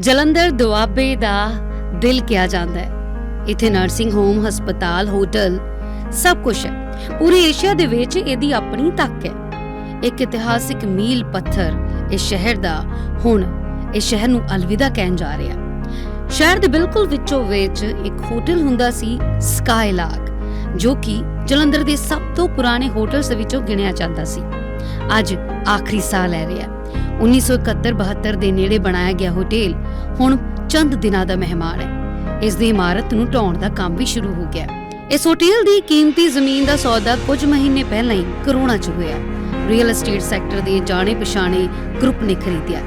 ਜਲੰਧਰ ਦੁਆਬੇ ਦਾ ਦਿਲ ਕਿਹਾ ਜਾਂਦਾ ਹੈ। ਇੱਥੇ ਨਰਸਿੰਗ ਹੋਮ ਹਸਪਤਾਲ ਹੋਟਲ ਸਭ ਕੁਝ ਹੈ। ਪੂਰੇ ਏਸ਼ੀਆ ਦੇ ਵਿੱਚ ਇਹਦੀ ਆਪਣੀ ਤੱਕ ਹੈ। ਇੱਕ ਇਤਿਹਾਸਿਕ ਮੀਲ ਪੱਥਰ ਇਸ ਸ਼ਹਿਰ ਦਾ ਹੁਣ ਇਸ ਸ਼ਹਿਰ ਨੂੰ ਅਲਵਿਦਾ ਕਹਿਣ ਜਾ ਰਿਹਾ। ਸ਼ਹਿਰ ਦੇ ਬਿਲਕੁਲ ਵਿੱਚੋਂ ਵਿੱਚ ਇੱਕ ਹੋਟਲ ਹੁੰਦਾ ਸੀ ਸਕਾਈਲਾਰਕ ਜੋ ਕਿ ਜਲੰਧਰ ਦੇ ਸਭ ਤੋਂ ਪੁਰਾਣੇ ਹੋਟਲਸ ਵਿੱਚੋਂ ਗਿਣਿਆ ਜਾਂਦਾ ਸੀ। ਅੱਜ ਆਖਰੀ ਸਾਹ ਲੈ ਰਿਹਾ। 1971-72 ਦੇ ਨੇੜੇ ਬਣਾਇਆ ਗਿਆ ਹੋਟਲ ਹੁਣ ਚੰਦ ਦਿਨਾਂ ਦਾ ਮਹਿਮਾਨ ਹੈ। ਇਸ ਦੀ ਇਮਾਰਤ ਨੂੰ ਢਾਉਣ ਦਾ ਕੰਮ ਵੀ ਸ਼ੁਰੂ ਹੋ ਗਿਆ। ਇਸ ਹੋਟਲ ਦੀ ਕੀਮਤੀ ਜ਼ਮੀਨ ਦਾ ਸੌਦਾ ਕੁਝ ਮਹੀਨੇ ਪਹਿਲਾਂ ਹੀ ਕਰੋੜਾਂ ਚ ਹੋਇਆ। ਰੀਅਲ ਏਸਟੇਟ ਸੈਕਟਰ ਦੇ ਜਾਣੇ ਪਛਾਣੇ ਗਰੁੱਪ ਨੇ ਖਰੀਦਿਆ।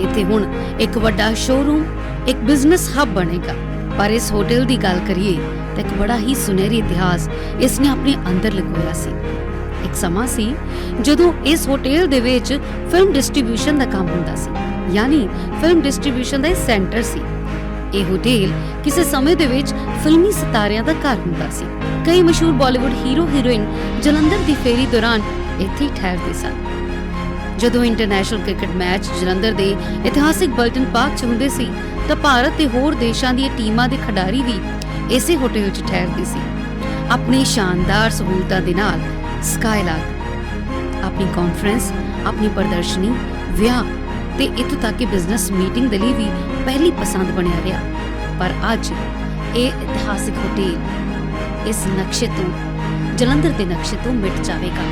ਇੱਥੇ ਹੁਣ ਇੱਕ ਵੱਡਾ ਸ਼ੋਰੂਮ ਇੱਕ ਬਿਜ਼ਨਸ ਹੱਬ ਬਣੇਗਾ। ਪਰ ਇਸ ਹੋਟਲ ਦੀ ਗੱਲ ਕਰੀਏ ਤਾਂ ਇੱਕ ਬੜਾ ਹੀ ਸੁਨਹਿਰੀ ਇਤਿਹਾਸ ਇਸ ਨੇ ਆਪਣੇ ਅੰਦਰ ਲੁਕੋਇਆ ਸੀ। ਇੱਕ ਸਮਾਂ ਸੀ ਜਦੋਂ ਇਸ ਹੋਟਲ ਦੇ ਵਿੱਚ ਫਿਲਮ ਡਿਸਟ੍ਰੀਬਿਊਸ਼ਨ ਦਾ ਕੰਮ ਹੁੰਦਾ ਸੀ। ਯਾਨੀ ਫਿਲਮ ਡਿਸਟ੍ਰੀਬਿਊਸ਼ਨ ਦਾ ਸੈਂਟਰ ਸੀ। ਇਹ ਹੋਟਲ ਕਿਸੇ ਸਮੇਂ ਦੇ ਵਿੱਚ ਫਿਲਮੀ ਸਿਤਾਰਿਆਂ ਦਾ ਘਰ ਹੁੰਦਾ ਸੀ। ਕਈ ਮਸ਼ਹੂਰ ਬਾਲੀਵੁੱਡ ਹੀਰੋ ਹੀਰੋਇਨ ਜਲੰਧਰ ਦੀ ਫੇਰੀ ਦੌਰਾਨ ਇੱਥੇ ਠਹਿਰਦੇ ਸਨ। ਜਦੋਂ ਇੰਟਰਨੈਸ਼ਨਲ ਕ੍ਰਿਕਟ ਮੈਚ ਜਲੰਧਰ ਦੇ ਇਤਿਹਾਸਿਕ ਬਲਟਨ ਪਾਰਕ 'ਚ ਹੁੰਦੇ ਸੀ, ਤਾਂ ਭਾਰਤ ਤੇ ਹੋਰ ਦੇਸ਼ਾਂ ਦੀਆਂ ਟੀਮਾਂ ਦੇ ਖਿਡਾਰੀ ਵੀ ਇਸੇ ਹੋਟਲ 'ਚ ਠਹਿਰਦੇ ਸੀ। ਆਪਣੀ ਸ਼ਾਨਦਾਰ ਸਹੂਲਤਾਂ ਦੇ ਨਾਲ ਸਕਾਈਲਾਰਕ ਆਪਣੀ ਕਾਨਫਰੰਸ ਆਪਣੀ ਪ੍ਰਦਰਸ਼ਨੀ, ਵਿਆਹ ਤੇ ਇੱਥੋਂ ਤੱਕ ਕਿ ਬਿਜ਼ਨਸ ਮੀਟਿੰਗ ਦੇ ਲਈ ਵੀ ਪਹਿਲੀ ਪਸੰਦ ਬਣਿਆ ਰਿਹਾ। ਪਰ ਅੱਜ ਇਹ ਇਤਿਹਾਸਿਕ ਹੋਟਲ ਇਸ ਨਕਸ਼ੇ ਤੋਂ, ਜਲੰਧਰ ਦੇ ਨਕਸ਼ੇ ਤੋਂ ਮਿਟ ਜਾਵੇਗਾ।